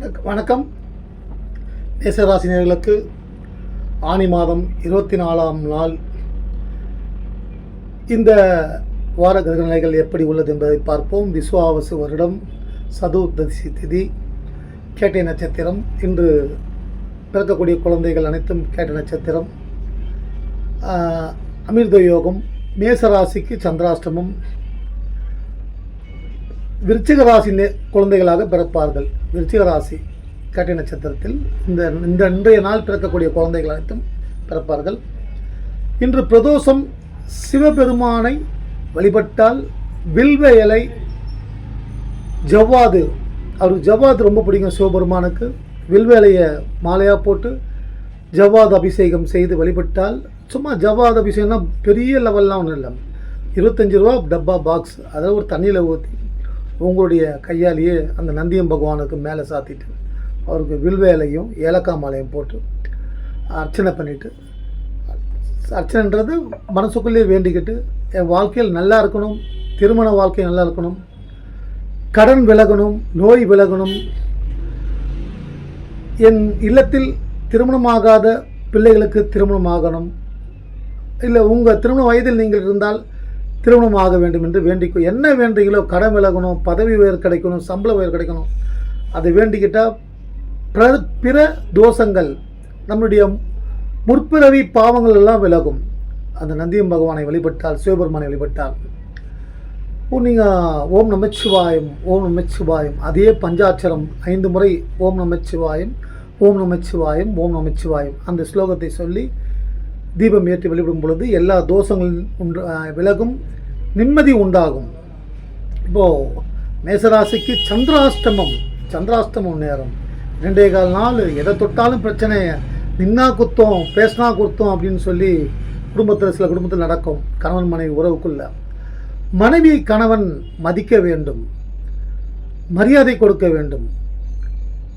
வணக்கம். வணக்கம். மேசராசினியர்களுக்கு ஆனி மாதம் இருபத்தி நாலாம் நாள். இந்த வார கிரகநிலைகள் எப்படி உள்ளது என்பதை பார்ப்போம். விஸ்வாவசு வருடம் சதுர்தசி திதி கேட்டை நட்சத்திரம். இன்று பிறக்கக்கூடிய குழந்தைகள் அனைத்தும் கேட்ட நட்சத்திரம். அமிர்த யோகம் மேசராசிக்கு சந்திராஷ்டமம். விருச்சிக ராசி நே- குழந்தைகளாக பிறப்பார்கள். விருச்சிக ராசி கட்டி நட்சத்திரத்தில் இந்த இந்த இன்றைய நாள் பிறக்கக்கூடிய குழந்தைகள் அனைத்தும் பிறப்பார்கள். இன்று பிரதோஷம் சிவபெருமானை வழிபட்டால் வில்வ இலை ஜவ்வாது அவருக்கு ஜவ்வாது ரொம்ப பிடிக்கும் சிவபெருமானுக்கு. வில்வ இலையை மாலையாக போட்டு ஜவ்வாது அபிஷேகம் செய்து வழிபட்டால் சும்மா ஜவ்வாது அபிஷேகம்னா பெரிய லெவல்லாம் ஒன்றும் இல்லை. இருபத்தஞ்சி ரூபா டப்பா பாக்ஸ் அதாவது ஒரு தண்ணியில் ஊற்றி உங்களுடைய கையாலேயே அந்த நந்தியம் பகவானுக்கு மேலே சாத்திட்டு அவருக்கு வில்வேலையும் ஏலக்காய் மாலையும் போட்டு அர்ச்சனை பண்ணிவிட்டு அர்ச்சனைன்றது மனசுக்குள்ளேயே வேண்டிக்கிட்டு என் வாழ்க்கையில் நல்லா இருக்கணும் திருமண வாழ்க்கை நல்லா இருக்கணும் கடன் விலகணும் நோய் விலகணும். என் இல்லத்தில் திருமணமாகாத பிள்ளைகளுக்கு திருமணம் ஆகணும் இல்லை உங்கள் திருமண வயதில் நீங்கள் இருந்தால் திருமணம் ஆக வேண்டும் என்று வேண்டிக்கோ என்ன வேண்டுங்களோ கடன் விலகணும் பதவி உயர் கிடைக்கணும் சம்பள உயர் கிடைக்கணும் அதை வேண்டிக்கிட்டால் பிற பிற தோஷங்கள் நம்முடைய முற்பிறவி பாவங்கள் எல்லாம் விலகும். அந்த நந்தியம் பகவானை வழிபட்டால் சிவபெருமானை வழிபட்டால். நீங்கள் ஓம் நமச்சிவாயம் ஓம் நமச்சிவாயம் அதே பஞ்சாட்சரம் ஐந்து முறை ஓம் நமச்சிவாயம் ஓம் நமச்சிவாயம் ஓம் நமச்சிவாயம் அந்த ஸ்லோகத்தை சொல்லி தீபம் ஏற்றி வழிபடும் பொழுது எல்லா தோஷங்களும் உண்டு விலகும் நிம்மதி உண்டாகும். இப்போது மேசராசிக்கு சந்திராஷ்டமம் சந்திராஷ்டமம் நேரம். ரெண்டே கால் நாள் எதை தொட்டாலும் பிரச்சனை. நின்னா குத்தம் பேசினா குத்தம் அப்படின்னு சொல்லி குடும்பத்தில் சில குடும்பத்தில் நடக்கும். கணவன் மனைவி உறவுக்குள்ள. மனைவி கணவன் மதிக்க வேண்டும். மரியாதை கொடுக்க வேண்டும்.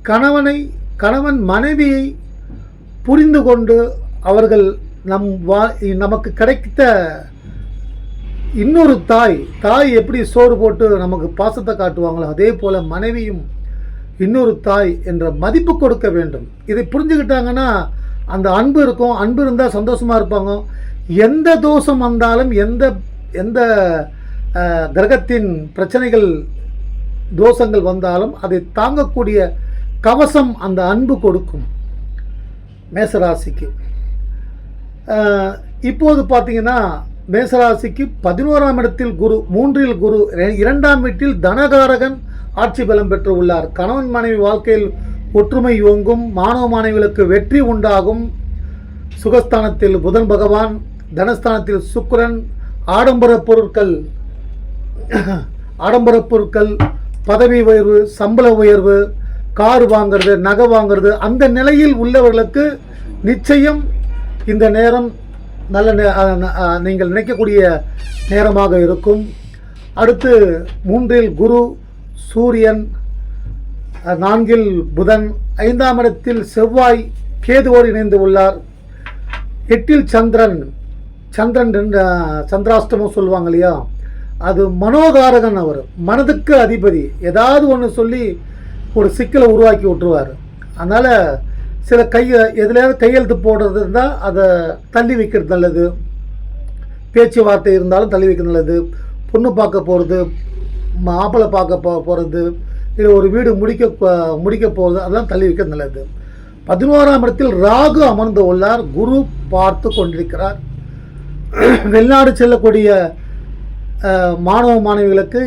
கணவனை கணவன் மனைவியை புரிந்து கொண்டு அவர்கள் நம் வா நமக்கு கிடைத்த இன்னொரு தாய் தாய் எப்படி சோறு போட்டு நமக்கு பாசத்தை காட்டுவாங்களோ அதே போல் மனைவியும் இன்னொரு தாய் என்ற மதிப்பு கொடுக்க வேண்டும். இதை புரிஞ்சுக்கிட்டாங்கன்னா அந்த அன்பு இருக்கும். அன்பு இருந்தால் சந்தோஷமாக இருப்பாங்க. எந்த தோஷம் வந்தாலும் எந்த எந்த கிரகத்தின் பிரச்சனைகள் தோஷங்கள் வந்தாலும் அதை தாங்கக்கூடிய கவசம் அந்த அன்பு கொடுக்கும். மேசராசிக்கு. இப்போது பார்த்தீங்கன்னா மேசராசிக்கு பதினோராம் இடத்தில் குரு மூன்றில் குரு இரண்டாம் வீட்டில் தனகாரகன் ஆட்சி பலம் பெற்று உள்ளார். கணவன் மனைவி வாழ்க்கையில் ஒற்றுமை ஓங்கும் மாணவ மாணவிகளுக்கு வெற்றி உண்டாகும். சுகஸ்தானத்தில் புதன் பகவான் தனஸ்தானத்தில் சுக்கரன் ஆடம்பர பொருட்கள் ஆடம்பர பொருட்கள் பதவி உயர்வு சம்பள உயர்வு கார் வாங்குறது நகை வாங்குறது அந்த நிலையில் உள்ளவர்களுக்கு நிச்சயம் இந்த நேரம் நல்ல நே- நீங்கள் நினைக்கக்கூடிய நேரமாக இருக்கும். அடுத்து மூன்றில் குரு சூரியன் நான்கில் புதன் ஐந்தாம் இடத்தில் செவ்வாய் கேதுவோடு இணைந்து உள்ளார். எட்டில் சந்திரன் சந்திரன் சந்திராஷ்டமம் சொல்லுவாங்க இல்லையா? அது மனோகாரகன் அவர் மனதுக்கு அதிபதி. ஏதாவது ஒன்று சொல்லி ஒரு சிக்கலை உருவாக்கி விட்டுருவார். அதனால் சில கையை எதுலையாவது கையெழுத்து போடுறது இருந்தால் அதை தள்ளி வைக்கிறது நல்லது. பேச்சுவார்த்தை இருந்தாலும் தள்ளி வைக்கிறது நல்லது. பொண்ணு பார்க்க போகிறது மாப்பிள்ளை பார்க்க போ போகிறது இல்லை ஒரு வீடு முடிக்க முடிக்க போகிறது அதெல்லாம் தள்ளி வைக்கிறது நல்லது. பதினோராம் இடத்தில் ராகு அமர்ந்து உள்ளார். குரு பார்த்து கொண்டிருக்கிறார். வெளிநாடு செல்லக்கூடிய மாணவ மாணவிகளுக்கு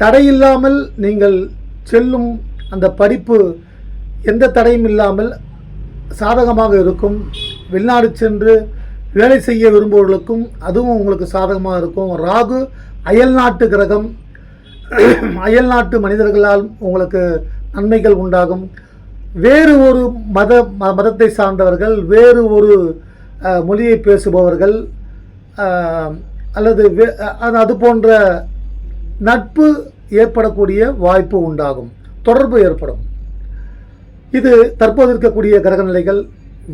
தடையில்லாமல் நீங்கள் செல்லும் அந்த படிப்பு எந்த தடையும் இல்லாமல் சாதகமாக இருக்கும். வெளிநாடு சென்று வேலை செய்ய விரும்புபவர்களுக்கும் அதுவும் உங்களுக்கு சாதகமாக இருக்கும். ராகு அயல்நாட்டு கிரகம். அயல்நாட்டு மனிதர்களால் உங்களுக்கு நன்மைகள் உண்டாகும். வேறு ஒரு மத ம- மதத்தை சார்ந்தவர்கள் வேறு ஒரு மொழியை பேசுபவர்கள் அல்லது வே- அது போன்ற நட்பு ஏற்படக்கூடிய வாய்ப்பு உண்டாகும். தொடர்பு ஏற்படும். இது தற்போது இருக்கக்கூடிய கிரக நிலைகள்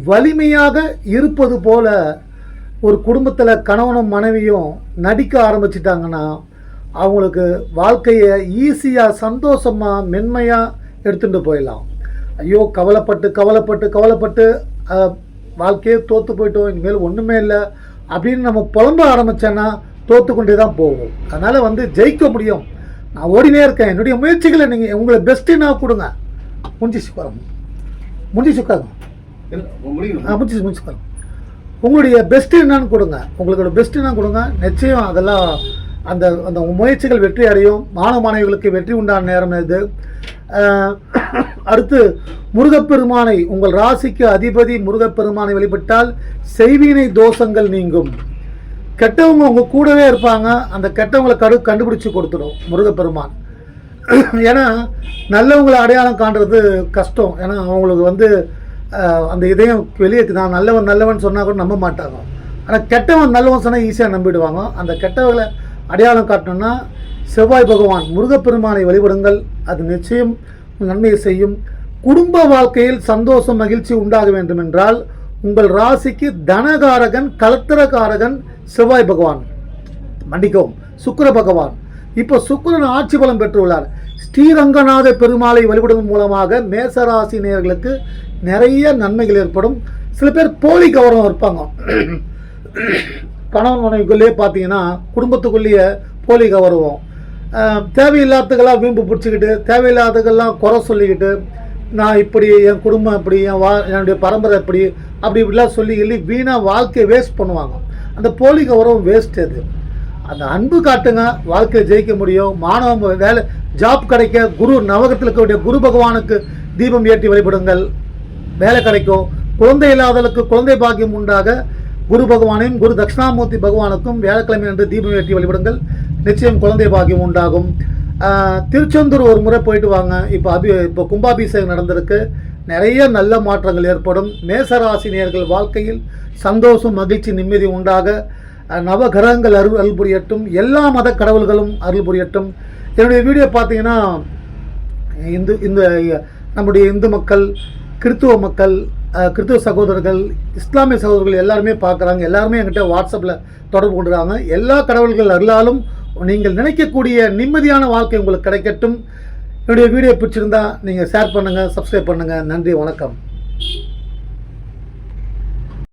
வலிமையாக இருப்பது போல ஒரு குடும்பத்தில் கணவனும் மனைவியும் நடிக்க ஆரம்பிச்சிட்டாங்கன்னா அவங்களுக்கு வாழ்க்கையை ஈஸியாக சந்தோஷமாக மென்மையாக எடுத்துகிட்டு போயிடலாம். ஐயோ கவலைப்பட்டு கவலைப்பட்டு கவலைப்பட்டு வாழ்க்கையே தோற்று போயிட்டோம் இனிமேல் ஒன்றுமே இல்லை அப்படின்னு நம்ம புலம்ப ஆரம்பித்தேன்னா தோற்று கொண்டே தான் போவோம். அதனால் வந்து ஜெயிக்க முடியும். நான் ஓடினே இருக்கேன். என்னுடைய முயற்சிகளை நீங்கள் உங்களை பெஸ்ட்டு நான் கொடுங்க. முடிஞ்சிச்சு உட்காருங்க முடிஞ்சிச்சு உட்காருங்க ஆ முடிஞ்சிச்சு முடிச்சு உட்காருங்க உங்களுடைய பெஸ்ட்டு என்னன்னு கொடுங்க. உங்களோட பெஸ்ட்டு என்ன கொடுங்க. நிச்சயம் அதெல்லாம் அந்த அந்த முயற்சிகள் வெற்றி அடையும். மாணவ மாணவிகளுக்கு வெற்றி உண்டான நேரம் இது. அடுத்து முருகப்பெருமானை உங்கள் ராசிக்கு அதிபதி முருகப்பெருமானை வழிபட்டால் செய்வினை தோஷங்கள் நீங்கும். கெட்டவங்க உங்க கூடவே இருப்பாங்க. அந்த கெட்டவங்களை கடு கண்டுபிடிச்சு கொடுத்துடும் முருகப்பெருமான். ஏன்னா நல்லவங்களை அடையாளம் காண்றது கஷ்டம். ஏன்னா அவங்களுக்கு வந்து அந்த இதயம் வெளியே நான் நல்லவன் நல்லவன் சொன்னால் கூட நம்ப மாட்டாங்க. ஆனால் கெட்டவன் நல்லவன் சொன்னால் ஈஸியாக நம்பிடுவாங்க. அந்த கெட்டவர்களை அடையாளம் காட்டணும்னா செவ்வாய் பகவான் முருகப்பெருமானை வழிபடுங்கள். அது நிச்சயம் நன்மையை செய்யும். குடும்ப வாழ்க்கையில் சந்தோஷம் மகிழ்ச்சி உண்டாக வேண்டும் என்றால் உங்கள் ராசிக்கு தனகாரகன் கலத்திரகாரகன் செவ்வாய் பகவான். மன்னிக்கவும் சுக்கர பகவான். இப்போ சுக்கரன் ஆட்சி பலம் பெற்றுள்ளார். ஸ்ரீரங்கநாத பெருமாளை வழிபடுவதன் மூலமாக மேசராசி நேர்களுக்கு நிறைய நன்மைகள் ஏற்படும். சில பேர் போலி கௌரவம் இருப்பாங்க. கணவன் மனைவிக்குள்ளேயே பார்த்தீங்கன்னா குடும்பத்துக்குள்ளேயே போலி கௌரவம் தேவையில்லாததுக்கெல்லாம் வீம்பு பிடிச்சிக்கிட்டு தேவையில்லாததுக்கெல்லாம் குறை சொல்லிக்கிட்டு நான் இப்படி என் குடும்பம் இப்படி என் வா என்னுடைய பரம்பரை இப்படி அப்படி இப்படிலாம் சொல்லி சொல்லி வீணாக வாழ்க்கையை வேஸ்ட் பண்ணுவாங்க. அந்த போலி கௌரவம் வேஸ்ட் அது. அந்த அன்பு காட்டுங்க வாழ்க்கையை ஜெயிக்க முடியும். மாணவ வேலை ஜாப் கிடைக்க குரு நவகத்தில் இருக்கக்கூடிய குரு பகவானுக்கு தீபம் ஏற்றி வழிபடுங்கள். வேலை கிடைக்கும். குழந்தை இல்லாதவர்களுக்கு குழந்தை பாக்கியம் உண்டாக குரு பகவானையும் குரு தட்சிணாமூர்த்தி பகவானுக்கும் வியாழக்கிழமை என்று தீபம் ஏற்றி வழிபடுங்கள். நிச்சயம் குழந்தை பாக்கியம் உண்டாகும். திருச்செந்தூர் ஒரு முறை போயிட்டு வாங்க. இப்போ அபி இப்போ கும்பாபிஷேகம் நடந்திருக்கு. நிறைய நல்ல மாற்றங்கள் ஏற்படும். மேசராசி நேயர்கள் வாழ்க்கையில் சந்தோஷம் மகிழ்ச்சி நிம்மதி உண்டாக நவகிரகங்கள் அருள் அருள் புரியட்டும். எல்லா மத கடவுள்களும் அருள் புரியட்டும். என்னுடைய வீடியோ பார்த்தீங்கன்னா இந்து இந்த நம்முடைய இந்து மக்கள் கிறித்துவ மக்கள் கிறித்துவ சகோதரர்கள் இஸ்லாமிய சகோதரர்கள் எல்லாருமே பார்க்குறாங்க. எல்லாருமே என்கிட்ட வாட்ஸ்அப்பில் தொடர்பு கொண்டுறாங்க எல்லா கடவுள்கள் அருளாலும் நீங்கள் நினைக்கக்கூடிய நிம்மதியான வாழ்க்கை உங்களுக்கு கிடைக்கட்டும். என்னுடைய வீடியோ பிடிச்சிருந்தா நீங்கள் ஷேர் பண்ணுங்கள் சப்ஸ்கிரைப் பண்ணுங்கள் நன்றி வணக்கம்.